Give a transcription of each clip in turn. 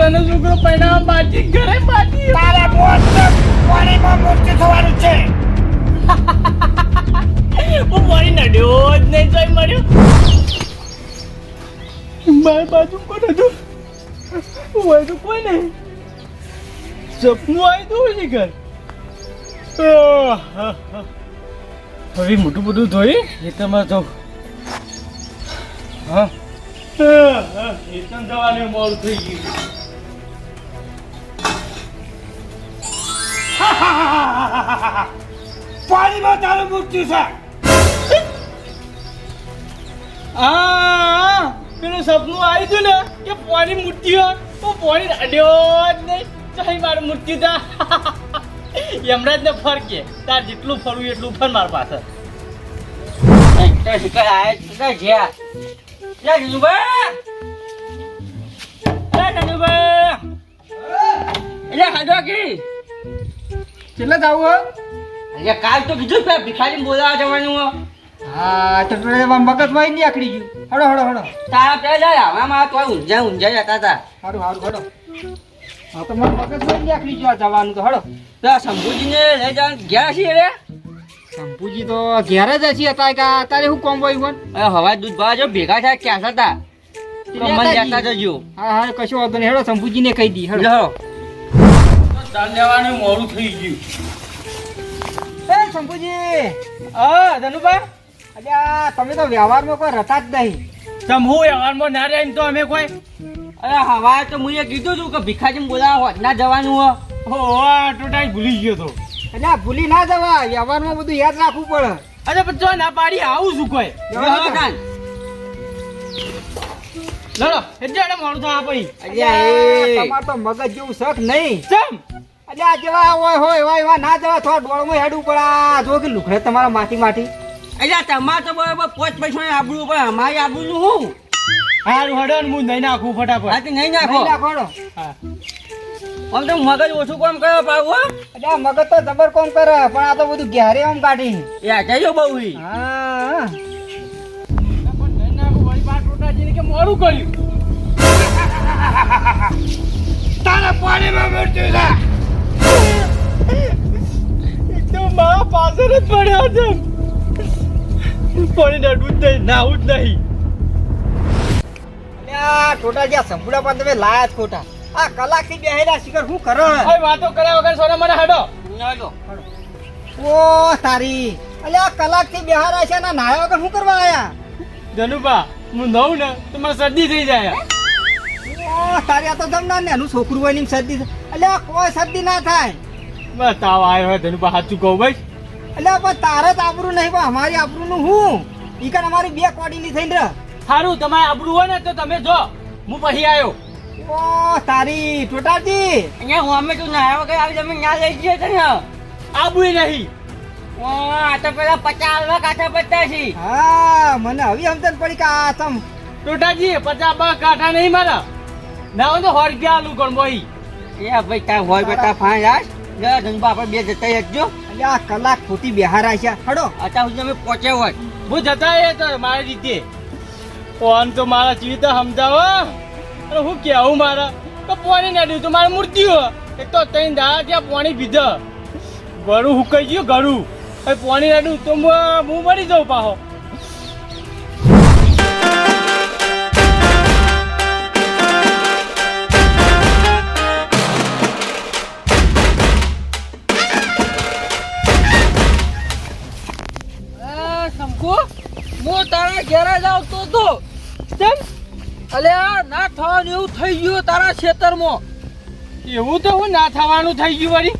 છોકરાનો છોકરો પહેણાવા માટી ઘરે માટી તારે મોત પાણીમાં મૃત્યુ થવાનું છે. હું મારી નડ્યો જ નહીં જોઈ મળ્યો મારી બાજુ કોણ હતું? હોય તો કોઈ નહીં. સપનું આવી દઉં છે ઘર. હવે મોટું બધું ધોઈ ખેતરમાં જાઉં હા. ખેતર જવાનું મોડું થઈ ગયું. પાણીમાં તારું મૃત્યુ છે. આ પેલું સપનું આવ્યું ગયું ને કે પાણી મૂર્તિઓ તો પાણી અડ્યો જ નહીં. ચાહી મારું મૂર્તિ તા યમરાજ ને ફરકે તાર જેટલું ફરવું એટલું ફર માર પાસે. એટલે હાજો કી. કેટલા જાવું એટલે કાલ તો કીધું કે ભિખારી બોલાવા જવાનું હો. હા તો મગજમાં નહીં આકડી ગયું. હડો હડો હડો. તારા પેલા આવામાં તો ઊંઝા ઊંઝા જતા હતા. સારું સારું હડો. હા તો મારા મગજમાં નહીં આકડી ગયું જવાનું તો હડો. તો શંભુજીને લઈ જવાનું. ગયા છીએ રે શંભુજી તો ઘેર જ હશે અત્યારે કે અત્યારે શું કોમ હોય કોણ હવે હવા દૂધ ભાવ જો ભેગા થયા ક્યાં હતા કમલ જતા જજો. હા હા કશો વાંધો નહીં. હેડો શંભુજીને કહી દી હેડો. લો ચાલ મોડું થઈ ગયું. એ શંભુજી હા ધનુભા અલ્યા તમે તો વ્યવહારમાં કોઈ રતા જ નહીં. તમ હું વ્યવહારમાં ના રહ્યા તો અમે કોઈ? અરે હવા તો મુએ કીધું તું કે ભિખાજી બોલાવા ના જવાનું હો હો ટોટાઈ ભૂલી ગયો તો. ભૂલી ના જવા વ્યવહારમાં બધું યાદ રાખવું પડે. અરે પણ જો ના પાડી આવું શું કોઈ? લડો એટલે મોડું થવા પડી અલ્યા. તમાર તો મગજ જેવું શક નહીં. ચમ? અલ્યા જેવા હોય હોય એવા એવા ના જવા થોડા ડોળમાં હેડું પડે. જો કે લુખડે તમારા માટી માટી. અલ્યા તમારે તો બરાબર પોચ પૈસા આબરું પણ અમારે આબરું હું? હારું હડો ને હું નહીં નાખું ફટાફટ. આ તો નહીં નાખો નાખોડો હા. આમ તો મગજ ઓછું કોમ કર્યો પાવ હો. અલ્યા મગજ તો જબર કોમ કરે પણ આ તો બધું ઘેરે આમ કાઢી. એ આ જજો બહુ. હા. પણ નહીં નાખું વળી બાર ટોટાજીને કે મોડું કર્યું તારે પાણીમાં મૃત્યુ છે. મારા પાછળ જ પડ્યા છે. પણ નડવું જ નહીં નાવું જ નહીં. ખોટા જ્યાં સંપૂર્ણ પણ તમે લાયા જ ખોટા. આ કલાકથી બેહેલા શિખર શું કરો? વાતો કર્યા વગર સોના મને હડો. નાખો. ઓ તારી. અલ્યા કલાકથી બેહારા છે ના નાયા વગર શું કરવા આયા? ધનુભા હું નવું ને તો મને શરદી થઈ જાય. ઓ તારી આ તો જમનાર ને એનું છોકરું હોય ને શરદી. અલ્યા કોઈ શરદી ના થાય. બસ તાવ આવ્યો હોય ધનુભા સાચું કહું ભાઈ. એટલે પણ તારે તો આબરું નહીં પણ અમારી આબરું નું હું ઈકન અમારી બે કોડીની થઈને રહ. સારું તમારે આબરું હોય ને તો તમે જો. હું પછી આવ્યો ઓ તારી ટોટાજી અહીંયા હું અમે તું નાયા કે આવી તમે ના લઈ જઈએ તને આબુ નહીં. ઓ, આ તો પેલા પચાસ હાલવા કાંઠા પડતા છે. હા મને હવે સમજણ પડી કે આ તમ ટોટાજી પચાસ બા કાઠા નહીં મારા. ના હોય તો સો રૂપિયા આલું કોણ બોઈ એ ભાઈ તાર હોય બેટા ફાઈ યાર જરા ધનબા આપણે બે જતા જજો અલ્યા આ કલાક ખોટી બેહારા છે. હડો. અત્યાર સુધી અમે પહોંચ્યા હોય. હું જતા એ તો મારી રીતે ફોન તો મારા ચીવી તો સમજાવો. અને હું કેવું મારા? તો પાણી નડ્યું તો મારે મૂર્તિઓ એક તો ત્રણ દાડા ત્યાં પોણી પીધા. ગળું હુકાઈ ગયું ગળું. પાણી નડ્યું તો હું હું મરી જાઉં પાહો. થવાનું એવું થઈ ગયું તારા ખેતરમાં. એવું તો હું ના થવાનું થઈ ગયું વળી.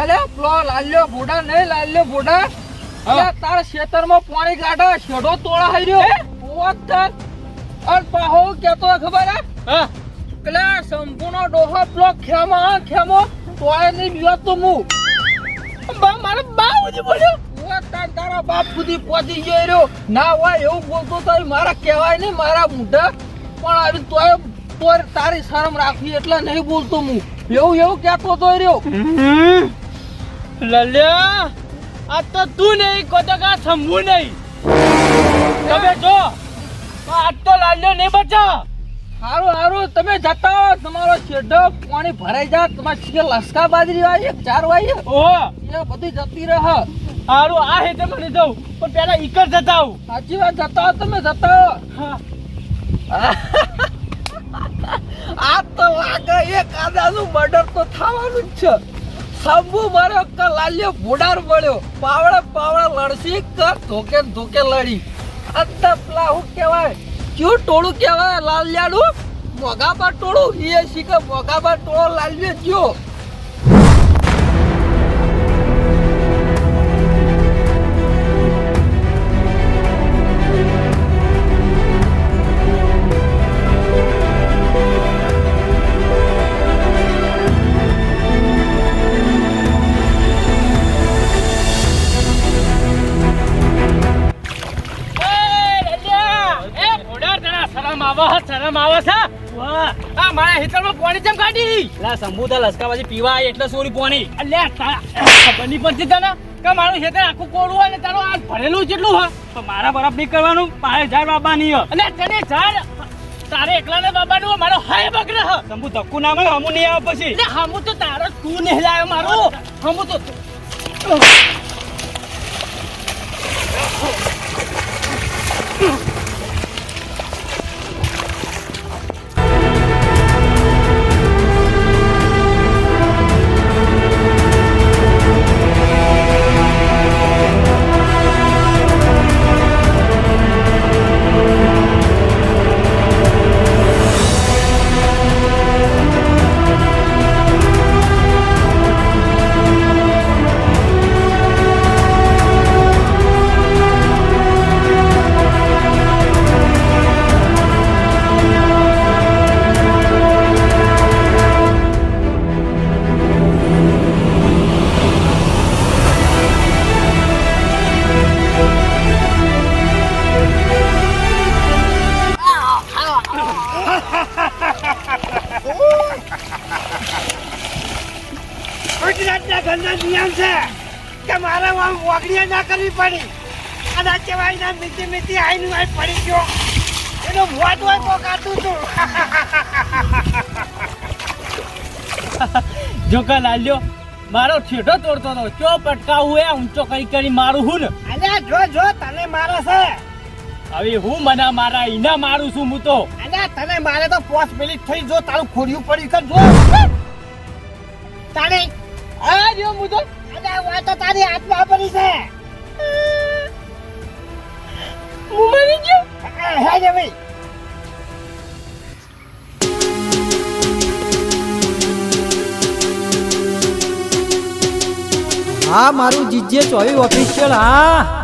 અલ્યા પેલો લાલ્યો ભોડા નહીં લાલ્યો ભોડા. અલ્યા તારા ખેતરમાં પાણી કાઢે શેઢો તોળા હઈ રહ્યો. ઓત તાર અન પાહો કેતો ખબર હે? હા. પેલા સંપૂર્ણ ડોહો પેલો ખેમો ખેમો? તોય નહીં બીવાત તો હું બા મારે બા ઉજી બોલ્યો તારા બાપ સુધી પહોંચી ગયો ના હોય એવું બોલતો તો મારા કહેવાય નહીં મારા મુઢા. પણ આવી તોય તોય તારી શરમ રાખી એટલે નહીં બોલતો હું. એવું એવું ક્યાં તો રહ્યો. લલ્યા આ તો તું નહીં કોતકા સંભુ નહીં. તમે જો આજ તો લાલ્યો નહીં બચા હારું હારું તમે જતા હો તમારો છેડો પાણી ભરાઈ જા તમારે શીખે લસકા બાજરી વાય ચાર વાય ઓહો. એ બધી જતી રહ. હારું આ હેતે મને જવું પણ પેલા ઈકર જતા આવું. સાચી વાત જતા હો તમે જતા હો. હા. આ તો લાગે એક આદાનું મર્ડર તો થવાનું જ છે. શંભુ માર્યો કે લાલ્યો ભૂડાર મળ્યો. પાવડે પાવડે લડશી, કર ધોકે ધોકે લડી. અત્યારે પેલા હું કહેવાય, ક્યું ટોળું કહેવાય લાલ્યાનું? મોગાબા ટોળું? એ શીખે મોગાબા ટોળો લાલ્યો કયો? શરમ આવે છે શરમ આવે છે? આ મારા હેતરમાં પાણી જેમ કાઢી? લા સંબુતા લસકાબાજી પીવા એટલે સોરી પોણી. અલ્યા તારા ખબર પડતી તને કે મારું ખેતર આખું કોરું હોય ને તારો આ ભરેલું જેટલું હોય? તો મારા બરફ નહીં કરવાનું પાહે જાય બાબા ની અને તને ઝાડ તારે એકલાને બાબાનું મારો હાય બગડે હ. સંબુ ધક્કુ ના મળે હમું નહીં આવે પછી. એટલે હમું તો તારો તું નહીં લાયો મારું. હમું તો. ગુજરાતના નિયમ છે કે મારે આમ વાગડીયા ના કરવી પડી. અને આ કહેવાય ના મીતી મીતી આઈનું આઈ પડી ગયો. એનો મોત હોય તો કાતું તું જોકા લાલ્યો મારો ઠેઠો તોડતો હતો ચો પટકાવું એ ઊંચો કરી કરી મારું હું ને? અલ્યા જો જો તને મારે છે. હવે હું મને મારા ઈના મારું છું હું તો. અલ્યા તને મારે તો પોસ પેલી થઈ જો તારું ખોડિયું પડ્યું કર જો. તારે આ જો હું તો વાત તો તારી હાથમાં પડી છે. હું મરી ગયો? હે જે ભાઈ. હા મારું જીજે ચોવી ઓફિશિયલ હા.